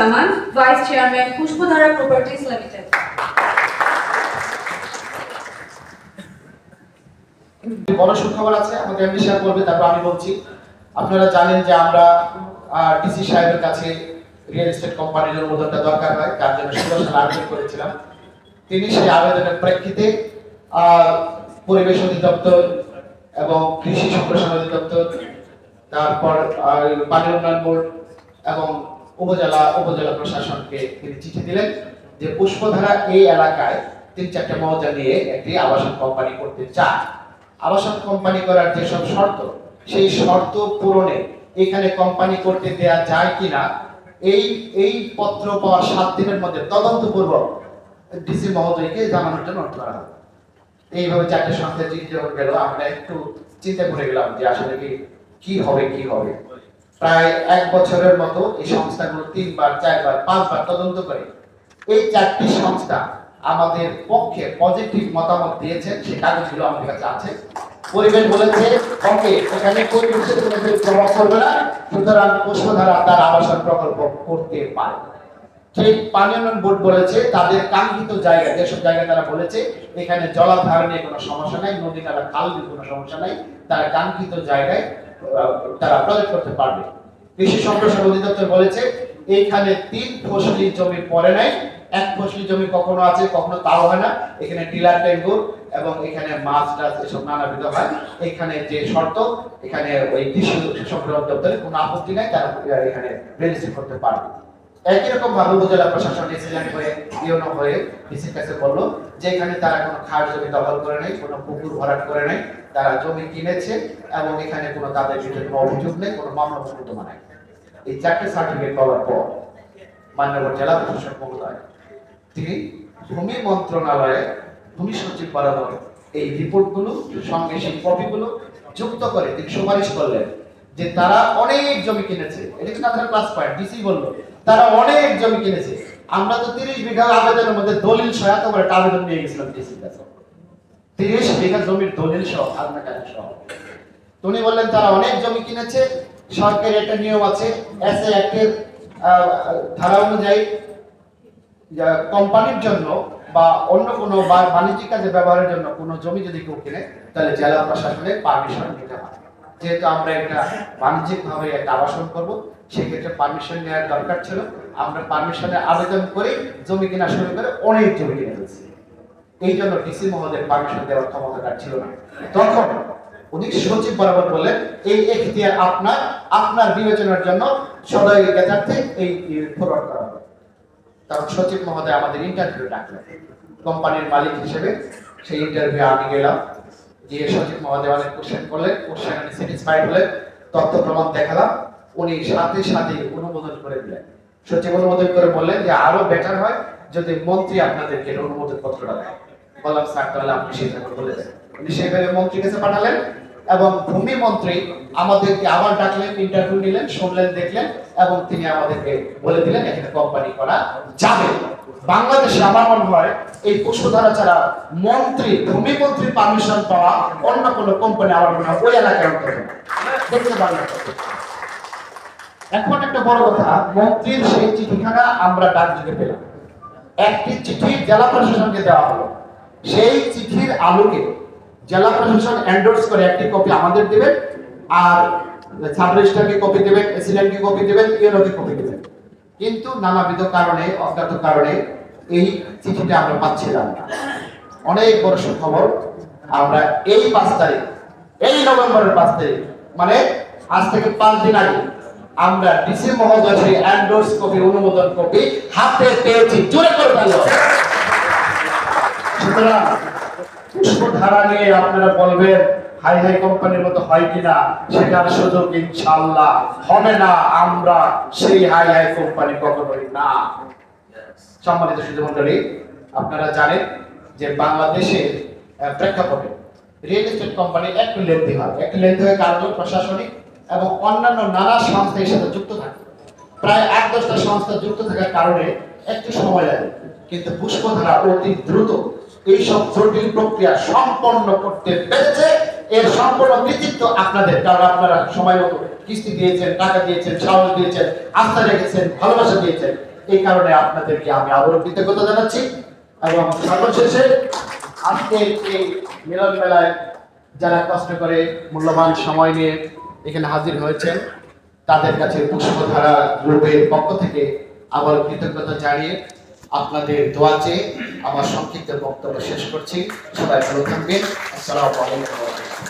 Zaman vice chairman Pushpadhara properties limited বড় সুখবর আছে আমাদের এমডি সাহেব বলবে তারপর আমি বলছি। আপনারা জানেন যে আমরা ডিসি সাহেবের কাছে রিয়েল এস্টেট কোম্পানির অনুমোদনটা দরকার হয়, তার জন্য সালে আবেদন করেছিলাম। তিনি সেই আবেদনের প্রেক্ষিতে পরিবেশ অধিদপ্তর এবং কৃষি সম্প্রসারণ অধিদপ্তর, তারপর পানি উন্নয়ন বোর্ড এবং উপজেলা উপজেলা প্রশাসনকে তিনি চিঠি দিলেন যে পুষ্পধারা এই এলাকায় তিন চারটে মৌজা নিয়ে একটি আবাসন কোম্পানি করতে চায়। আবাসন কোম্পানি করার যেসব শর্ত, সেই শর্ত পূরণে এখানে কোম্পানি করতে দেয়া যায় কিনা, এই এই পত্র পাওয়ার সাত দিনের মধ্যে তদন্তপূর্বক ডিসি মহোদয়কে জানানোর জন্য অনুরোধ করা হবে এইভাবে চারটে সংস্থা যখন গেল আমরা একটু চিন্তা করে গেলাম যে আসলে কি কি হবে কি হবে। প্রায় এক বছরের মতো এই সংস্থাগুলো তিনবার, চারবার, পাঁচবার তদন্ত করে। এই চারটি সংস্থা আমাদের পক্ষে পজিটিভ মতামত দিয়েছেন সেই কাগজগুলো আমাদের কাছে আছে। পরিবেশ বলেছে, ওকে, এখানে পরিবেশের কোনো প্রভাব পড়বে না, সুতরাং পুষ্পধারা তার আবাসন প্রকল্প করতে পারে। ঠিক পানি উন্নয়ন বোর্ড বলেছে, তাদের কাঙ্ক্ষিত জায়গা, যেসব জায়গা তারা বলেছে, এখানে জলাধার নিয়ে কোনো সমস্যা নাই, নদী নালা, খাল নিয়ে কোনো সমস্যা নাই, তারা কাঙ্ক্ষিত জায়গায় তারা প্রজেক্ট করতে পারবে। কৃষি সম্প্রসারণ অধিদপ্তর বলেছে, এইখানে তিন ফসলি জমি পড়ে নাই। এক ফসলি জমি কখনো আছে, কখনো তাও হয় না। এখানে টিলার টেঙ্গুর এবং এখানে মাছ টাছ এসব নানাবিধ হয়। এখানে যে শর্ত, এখানে ওই কৃষি সম্প্রসারণ দপ্তরে কোনো আপত্তি নাই, তারা এখানে রেজিস্ট্রি করতে পারবে। একই রকম ভাবে উপজেলা প্রশাসন ডিসিশন হয়ে ইউনো হয়ে ডিসির কাছে বলল যে এখানে তারা কোনো খাস জমি দখল করে নাই, কোনো পুকুর ভরাট করে নাই, তারা জমি কিনেছে এবং এখানে কোনো তাদের বিরুদ্ধে কোনো অভিযোগ নেই, কোনো মামলা মোকদ্দমা নাই। এই চারটে সার্টিফিকেট পাওয়ার পর মান্যবর জেলা প্রশাসক মহোদয়, তিনি ভূমি মন্ত্রণালয়ে ভূমি সচিব বরাবর এই রিপোর্টগুলো, সঙ্গে সেই কপিগুলো যুক্ত করে তিনি সুপারিশ করলেন যে তারা অনেক জমি কিনেছে। এটা কিন্তু আপনার ক্লাস পয়েন্ট ডিসি বলল। তারা অনেক জমি কিনেছে। আমরা তো তিরিশ বিঘা আবেদনের মধ্যে দলিল সহায়তা করে একটা আবেদন নিয়ে গেছিলাম ডিসির কাছে তিরিশ বিঘা জমির দলিল সহ কাছে সহ। উনি বললেন, তারা অনেক জমি কিনেছে সরকারের একটা নিয়ম আছে, এস ধারা অনুযায়ী কোম্পানির জন্য বা অন্য কোনো বাণিজ্যিক কাজে ব্যবহারের জন্য কোনো জমি যদি কেউ কিনে, তাহলে জেলা প্রশাসনের পারমিশন নিতে হয় যেহেতু আমরা একটা বাণিজ্যিক ভাবে একটা আবাসন করব, সেক্ষেত্রে পারমিশন নেওয়ার দরকার ছিল। আমরা পারমিশনের আবেদন করে জমি কেনা শুরু করে অনেক জমি কিনে ফেলছি। এই জন্য ডিসি মহোদয়ের পারমিশন দেওয়ার ক্ষমতাটা ছিল না। তখন উনি সচিব বরাবর এই এখতিয়ার আপনার আপনার বিবেচনার জন্য সদয় জ্ঞাতার্থে এই করা হবে। তখন সচিব মহোদয় আমাদের ইন্টারভিউ ডাকলেন। কোম্পানির মালিক হিসেবে সেই ইন্টারভিউ আমি গেলাম। সচিব অনেক কোশ্চেন করলেন কোশ্চেন স্যাটিসফাইড তথ্য প্রমাণ দেখালাম, উনি সাথে সাথে অনুমোদন করে দিলেন। সচিব অনুমোদন করে বললেন যে আরও বেটার হয় যদি মন্ত্রী আপনাদেরকে অনুমোদন পত্রটা দেয়। বললাম, স্যার, তাহলে আপনি সেইভাবে বলে দেন। উনি মন্ত্রীর কাছে পাঠালেন এবং ভূমি মন্ত্রী আমাদেরকে আবার ডাকলেন ইন্টারভিউ নিলেন, শুনলেন, দেখলেন এবং তিনি আমাদেরকে বলে দিলেন, এখানে কোম্পানি করা যাবে। বাংলাদেশে আমার মনে হয় এই পুষ্পধারা ছাড়া মন্ত্রী ভূমি মন্ত্রীর পারমিশন পাওয়া অন্য কোনো কোম্পানি আমার মনে হয় ওই এলাকায় দেখতে পারলেন এখন একটা বড় কথা, মন্ত্রীর সেই চিঠিখানা আমরা ডাক যুগে পেলাম। একটি চিঠি জেলা প্রশাসনকে দেওয়া হলো। সেই চিঠির আলোকে জেলা প্রশাসন এন্ডোর্স করে একটি কপি আমাদের দেবেন, আর সাব রেজিস্ট্রারকে কপি দেবেন এসিডেন্টকে কপি দেবেন ইউনোকে কপি দেবেন। কিন্তু নানাবিধ কারণে, অজ্ঞাত কারণে এই চিঠিটা আমরা পাচ্ছিলাম না। অনেক বড় সুখবর, আমরা এই পাঁচ তারিখ, এই নভেম্বরের পাঁচ তারিখ মানে আজ থেকে পাঁচ দিন আগে আমরা ডিসি মহোদয় সেই এন্ডোর্স কপি অনুমোদন কপি হাতে পেয়েছি, জোরে করে ফেলো সুতরাং পুষ্পধারা নিয়ে আপনারা বলবেন হাই হাই কোম্পানির মতো হয় কিনা সেটার সুযোগ ইনশাল্লাহ হবে না। আমরা সেই হাই হাই কোম্পানি কখনোই না। সম্মানিত সুধী মন্ডলী আপনারা জানেন যে বাংলাদেশের আহ, প্রেক্ষাপটে রিয়েল এস্টেট কোম্পানি একটু লেন্দি হয়। একটু লেন্দি হয় কারণ প্রশাসনিক এবং অন্যান্য নানা সংস্থা সাথে যুক্ত থাকে। প্রায় এক দশটা সংস্থা যুক্ত থাকার কারণে একটু সময় লাগে। কিন্তু পুষ্পধারা অতি দ্রুত এই সব জটিল প্রক্রিয়া সম্পন্ন করতে পেরেছে। এর সম্পূর্ণ কৃতিত্ব আপনাদের, কারণ আপনারা সময় মতো কিস্তি দিয়েছেন, টাকা দিয়েছেন, সাহস দিয়েছেন, আস্থা রেখেছেন, ভালোবাসা দিয়েছেন। এই কারণে আপনাদেরকে আমি আবারও কৃতজ্ঞতা জানাচ্ছি এবং সর্বশেষে আজকে এই মিলন মেলায় যারা কষ্ট করে মূল্যবান সময় নিয়ে এখানে হাজির হয়েছেন, তাদের কাছে পুষ্পধারা গ্রুপের পক্ষ থেকে আবার কৃতজ্ঞতা জানিয়ে আপনাদের দোয়া চেয়ে আমার সংক্ষিপ্ত বক্তব্য শেষ করছি। সবাই ভালো থাকবেন। আসসালামু আলাইকুম।